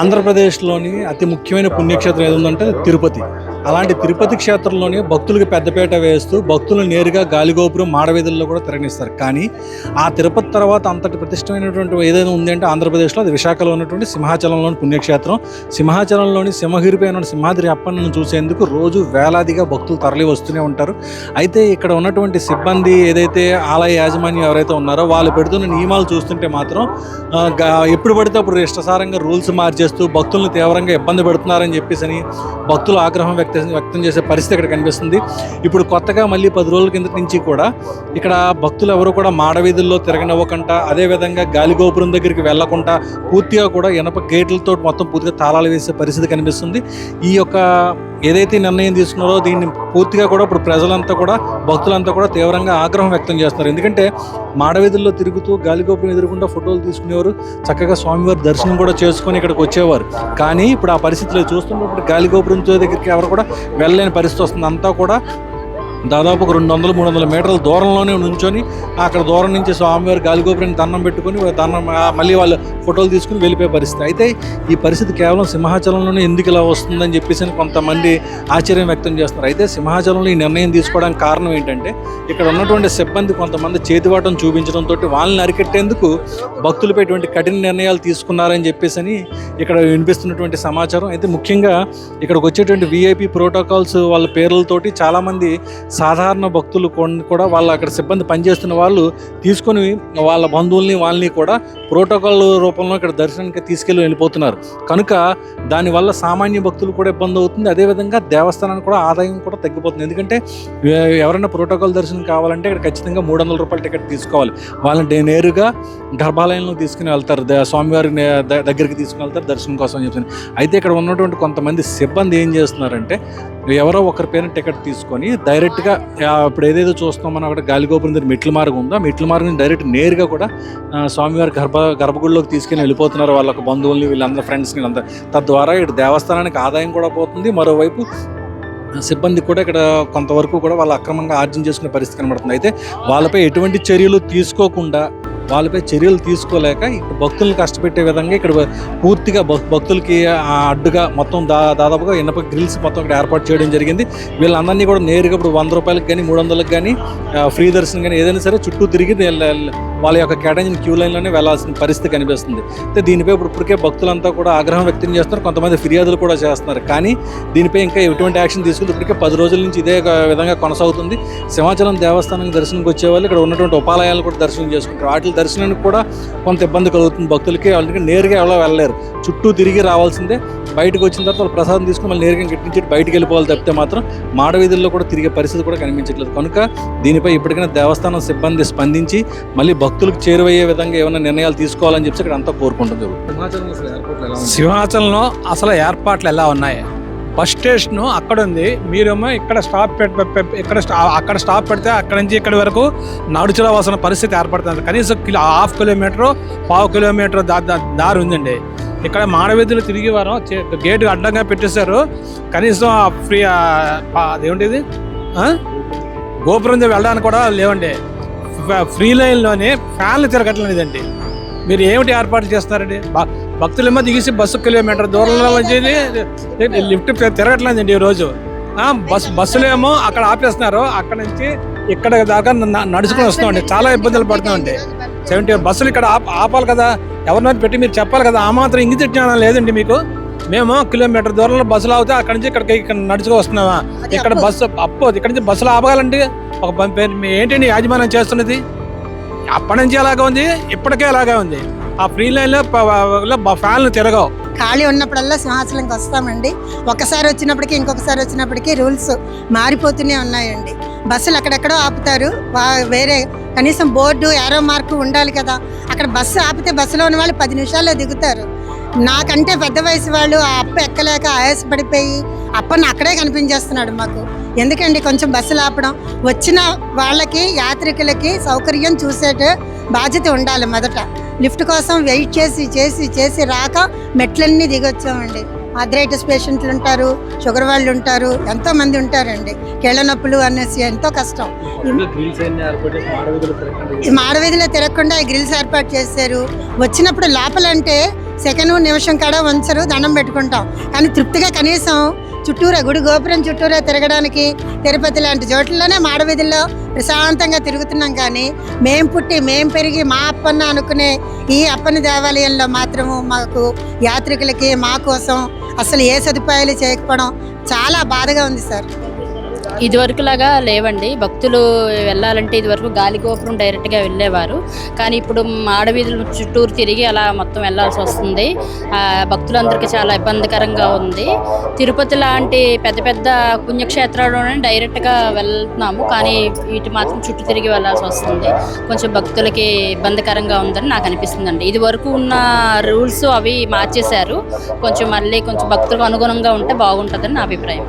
ఆంధ్రప్రదేశ్లోని అతి ముఖ్యమైన పుణ్యక్షేత్రం ఏది ఉందంటే తిరుపతి. అలాంటి తిరుపతి క్షేత్రంలోని భక్తులకు పెద్దపీట వేస్తూ భక్తులు నేరుగా గాలిగోపురం మాడవీధుల్లో కూడా తిరగనిస్తారు కానీ ఆ తిరుపతి తర్వాత అంతటి ప్రతిష్టమైనటువంటి ఏదైనా ఉంది అంటే ఆంధ్రప్రదేశ్లో అది విశాఖలో ఉన్నటువంటి సింహాచలంలోని పుణ్యక్షేత్రం. సింహాచలంలోని సింహగిరిపై ఉన్న సింహాద్రి అప్పన్నను చూసేందుకు రోజు వేలాదిగా భక్తులు తరలి వస్తూనే ఉంటారు. అయితే ఇక్కడ ఉన్నటువంటి సిబ్బంది ఏదైతే ఆలయ యాజమాన్యం ఎవరైతే ఉన్నారో వాళ్ళు పెడుతున్న నియమాలు చూస్తుంటే మాత్రం ఎప్పుడు పడితే అప్పుడు ఇష్టసారంగా రూల్స్ మార్చేస్తూ భక్తులను తీవ్రంగా ఇబ్బంది పెడుతున్నారని చెప్పేసి అని భక్తులు ఆగ్రహం వ్యక్తం వ్యక్తం చేసే పరిస్థితి ఇక్కడ కనిపిస్తుంది. ఇప్పుడు కొత్తగా మళ్ళీ పది రోజుల కిందటి నుంచి కూడా ఇక్కడ భక్తులు ఎవరు కూడా మాడవీధుల్లో తిరగనివ్వకుండా అదేవిధంగా గాలిగోపురం దగ్గరికి వెళ్ళకుండా పూర్తిగా కూడా ఇనప గేట్లతో మొత్తం పూర్తిగా తాళాలు వేసే పరిస్థితి కనిపిస్తుంది. ఈ యొక్క ఏదైతే నిర్ణయం తీసుకున్నారో దీన్ని పూర్తిగా కూడా ఇప్పుడు ప్రజలంతా కూడా భక్తులంతా కూడా తీవ్రంగా ఆగ్రహం వ్యక్తం చేస్తున్నారు. ఎందుకంటే మాడవీధుల్లో తిరుగుతూ గాలిగోపురం ఎదురుకుండా ఫోటోలు తీసుకునేవారు. చక్కగా స్వామివారి దర్శనం కూడా చేసుకొని ఇక్కడికి వచ్చేవారు. కానీ ఇప్పుడు ఆ పరిస్థితిలో చూస్తున్నప్పుడు గాలిగోపురం దగ్గరికి ఎవరు కూడా వెళ్ళలేని పరిస్థితి వస్తుంది. అంతా కూడా దాదాపు ఒక రెండు వందలు మూడు వందల మీటర్ల దూరంలోనే నుంచొని అక్కడ దూరం నుంచి స్వామివారి గాలిగోపురానికి దండం పెట్టుకొని దండం మళ్ళీ వాళ్ళు ఫోటోలు తీసుకుని వెళ్ళిపోయే పరిస్థితి. అయితే ఈ పరిస్థితి కేవలం సింహాచలంలోనే ఎందుకు ఇలా వస్తుందని చెప్పేసి అని కొంతమంది ఆశ్చర్యం వ్యక్తం చేస్తున్నారు. అయితే సింహాచలంలో ఈ నిర్ణయం తీసుకోవడానికి కారణం ఏంటంటే ఇక్కడ ఉన్నటువంటి సిబ్బంది కొంతమంది చేతివాటం చూపించడంతో వాళ్ళని అరికట్టేందుకు భక్తులపై ఇటువంటి కఠిన నిర్ణయాలు తీసుకున్నారని చెప్పేసి అని ఇక్కడ వినిపిస్తున్నటువంటి సమాచారం. అయితే ముఖ్యంగా ఇక్కడికి వచ్చేటువంటి విఐపి ప్రోటోకాల్స్ వాళ్ళ పేర్లతోటి చాలామంది సాధారణ భక్తులు కూడా వాళ్ళ అక్కడ సిబ్బంది పనిచేస్తున్న వాళ్ళు తీసుకొని వాళ్ళ బంధువుల్ని వాళ్ళని కూడా ప్రోటోకాల్ రూపంలో ఇక్కడ దర్శనానికి తీసుకెళ్ళి వెళ్ళిపోతున్నారు. కనుక దానివల్ల సామాన్య భక్తులు కూడా ఇబ్బంది అవుతుంది. అదేవిధంగా దేవస్థానానికి కూడా ఆదాయం కూడా తగ్గిపోతుంది. ఎందుకంటే ఎవరైనా ప్రోటోకాల్ దర్శనం కావాలంటే ఇక్కడ ఖచ్చితంగా మూడు వందల రూపాయల టికెట్ తీసుకోవాలి. వాళ్ళని నేరుగా గర్భాలయంలో తీసుకుని వెళ్తారు. స్వామివారి ద- దగ్గరికి తీసుకుని వెళ్తారు దర్శనం కోసం అని అయితే ఇక్కడ ఉన్నటువంటి కొంతమంది సిబ్బంది ఏం చేస్తున్నారంటే ఎవరో ఒకరి పేరు టికెట్ తీసుకొని డైరెక్ట్గా ఇప్పుడు ఏదైతే చూస్తున్నాం మనం అక్కడ గాలిగోపురం దగ్గర మెట్ల మార్గం ఉందో? మెట్ల మార్గం డైరెక్ట్ నేరుగా కూడా స్వామివారి గర్భ గర్భగుడిలోకి తీసుకుని వెళ్ళిపోతున్నారు వాళ్ళ బంధువుల్ని వీళ్ళందరూ ఫ్రెండ్స్ని వీళ్ళందరూ తద్వారా ఇటు దేవస్థానానికి ఆదాయం కూడా పోతుంది. మరోవైపు సిబ్బంది కూడా ఇక్కడ కొంతవరకు కూడా వాళ్ళు అక్రమంగా ఆర్జన చేసుకునే పరిస్థితి కనబడుతుంది. అయితే వాళ్ళపై ఎటువంటి చర్యలు తీసుకోకుండా వాళ్ళపై చర్యలు తీసుకోలేక ఇక్కడ భక్తులను కష్టపెట్టే విధంగా ఇక్కడ పూర్తిగా భక్- భక్తులకి అడ్డుగా మొత్తం దా దాదాపుగా ఇనప గ్రిల్స్ మొత్తం ఇక్కడ ఏర్పాటు చేయడం జరిగింది. వీళ్ళందరినీ కూడా నేరుగా ఇప్పుడు వంద రూపాయలకి కానీ మూడు వందలకు కానీ ఫ్రీ దర్శనం కానీ ఏదైనా సరే చుట్టూ తిరిగి వాళ్ళ యొక్క కేటాయించిన క్యూ లైన్లోనే వెళ్ళాల్సిన పరిస్థితి కనిపిస్తుంది. అయితే దీనిపై ఇప్పుడు ఇప్పటికే భక్తులంతా కూడా ఆగ్రహం వ్యక్తం చేస్తున్నారు. కొంతమంది ఫిర్యాదులు కూడా చేస్తున్నారు. కానీ దీనిపై ఇంకా ఎటువంటి యాక్షన్ తీసుకుంటే ఇప్పటికే పది రోజుల నుంచి ఇదే విధంగా కొనసాగుతుంది. సింహాచలం దేవస్థానం దర్శనంకి వచ్చే వాళ్ళు ఇక్కడ ఉన్నటువంటి ఉపాలయాలు కూడా దర్శనం చేసుకుంటారు. వాటి దర్శనానికి కూడా కొంత ఇబ్బంది కలుగుతుంది. భక్తులకి వాళ్ళకి నేరుగా ఎవరో వెళ్ళలేరు. చుట్టూ తిరిగి రావాల్సిందే. బయటకు వచ్చిన తర్వాత వాళ్ళు ప్రసాదం తీసుకుని మళ్ళీ నేరుగా ఇంటి నుంచి బయటికి వెళ్ళిపోవాలి తప్పితే మాత్రం మాడవీధుల్లో కూడా తిరిగే పరిస్థితి కూడా కనిపించట్లేదు. కనుక దీనిపై ఇప్పటికైనా దేవస్థానం సిబ్బంది స్పందించి మళ్ళీ భక్తులకు చేరువయ్యే విధంగా ఏమైనా నిర్ణయాలు తీసుకోవాలని చెప్పి ఇక్కడ అంతా కోరుకుంటుంది. సింహాచలంలో అసలు ఏర్పాట్లు ఎలా ఉన్నాయి? బస్ స్టేషన్ అక్కడ ఉంది. మీరేమో ఇక్కడ స్టాప్ పెట్ పె- పె- ఇక్కడ స్టా అక్కడ స్టాప్ పెడితే అక్కడ నుంచి ఇక్కడి వరకు నడుచు రావాల్సిన పరిస్థితి ఏర్పడుతుంది. కనీసం కిలో హాఫ్ కిలోమీటర్ పావు కిలోమీటర్ దారి ఉందండి. ఇక్కడ మానవీధులు తిరిగి వారం గేటు అడ్డంగా పెట్టేశారు. కనీసం ఆ ఫ్రీ ఆ? గోపురం దగ్గర వెళ్ళడానికి కూడా లేవండి. ఫ్రీ లైన్లోనే ఫ్యాన్లు తిరగట్లేదండి. మీరు ఏమిటి ఏర్పాటు చేస్తారండి బ- భక్తులేమో దిగేసి బస్సు కిలోమీటర్ దూరంలో వచ్చేది లిఫ్ట్ తిరగట్లేదండి ఈరోజు. బస్ బస్సులేమో అక్కడ ఆపేస్తున్నారు. అక్కడ నుంచి ఇక్కడ దాకా నడుచుకుని వస్తామండి చాలా ఇబ్బందులు పడుతున్నామండి. సెవెంటీ బస్సులు ఇక్కడ ఆప ఆపాలి కదా. ఎవరినైనా పెట్టి మీరు చెప్పాలి కదా. ఆ మాత్రం ఇంగిత జ్ఞానం లేదండి మీకు. మేము కిలోమీటర్ దూరంలో బస్సులు ఆగితే అక్కడ నుంచి ఇక్కడికి ఇక్కడ నడుచుకు వస్తున్నామా? ఇక్కడ బస్సు అప్పు ఇక్కడ నుంచి బస్సులు ఆపగాలండి. ఒక ప- పేరు ఏంటండి యాజమాన్యం చేస్తున్నది? అప్పటి నుంచి ఎలాగా ఉంది? ఇప్పటికే ఎలాగా ఉంది? ఆ ఫ్రీ లైన్లో లో ఫ్యాన్లు తిరగవు. ఖాళీ ఉన్నప్పుడల్లా సింహాచలంకి వస్తామండి. ఒకసారి వచ్చినప్పటికీ ఇంకొకసారి వచ్చినప్పటికీ రూల్స్ మారిపోతూనే ఉన్నాయండి. బస్సులు అక్కడెక్కడో ఆపుతారు. వా- వేరే కనీసం బోర్డు ఏరో మార్కు ఉండాలి కదా. అక్కడ బస్సు ఆపితే బస్సులో ఉన్న వాళ్ళు పది నిమిషాల్లో దిగుతారు. నాకంటే పెద్ద వయసు వాళ్ళు ఆ అప్ప ఎక్కలేక ఆయాసపడిపోయి అప్పని అక్కడే కనిపించేస్తున్నాడు మాకు. ఎందుకండి కొంచెం బస్సులు ఆపడం? వచ్చిన వాళ్ళకి యాత్రికులకి సౌకర్యం చూసేట బాధ్యత ఉండాలి మొదట. లిఫ్ట్ కోసం వెయిట్ చేసి చేసి చేసి రాక మెట్లన్నీ దిగొచ్చామండి. ఆథరైటిస్ పేషెంట్లు ఉంటారు షుగర్ వాళ్ళు ఉంటారు ఎంతో మంది ఉంటారండి. కీళ్ళ నొప్పులు అనేసి ఎంతో కష్టం. ఈ మాడవీధిలో తిరగకుండా ఈ గ్రిల్స్ ఏర్పాటు చేశారు. వచ్చినప్పుడు లోపలంటే సెకండ్ నిమిషం కాడ వంచరు దండం పెట్టుకుంటాం. కానీ తృప్తిగా కనీసం చుట్టూరా గుడి గోపురం చుట్టూరా తిరగడానికి తిరుపతి లాంటి చోట్లలోనే మాడవీధుల్లో ప్రశాంతంగా తిరుగుతున్నాం కానీ మేం పుట్టి మేం పెరిగి మా అప్పన్న అనుకునే ఈ అప్పన్న దేవాలయంలో మాత్రము మాకు యాత్రికులకి మా కోసం అసలు ఏ సదుపాయాలు చేయకపోవడం చాలా బాధగా ఉంది సార్. ఇదివరకు లాగా లేవండి. భక్తులు వెళ్ళాలంటే ఇదివరకు గాలి గోపురం డైరెక్ట్గా వెళ్ళేవారు. కానీ ఇప్పుడు ఆడవీధుల చుట్టూరు తిరిగి అలా మొత్తం వెళ్ళాల్సి వస్తుంది. భక్తులందరికీ చాలా ఇబ్బందికరంగా ఉంది. తిరుపతి లాంటి పెద్ద పెద్ద పుణ్యక్షేత్రాల్లోనే డైరెక్ట్గా వెళ్తున్నాము. కానీ వీటి మాత్రం చుట్టూ తిరిగి వెళ్ళాల్సి వస్తుంది. కొంచెం భక్తులకి ఇబ్బందికరంగా ఉందని నాకు అనిపిస్తుందండి. ఇది వరకు ఉన్న రూల్స్ అవి మార్చేశారు. కొంచెం మళ్ళీ కొంచెం భక్తులకు అనుగుణంగా ఉంటే బాగుంటుందని నా అభిప్రాయం.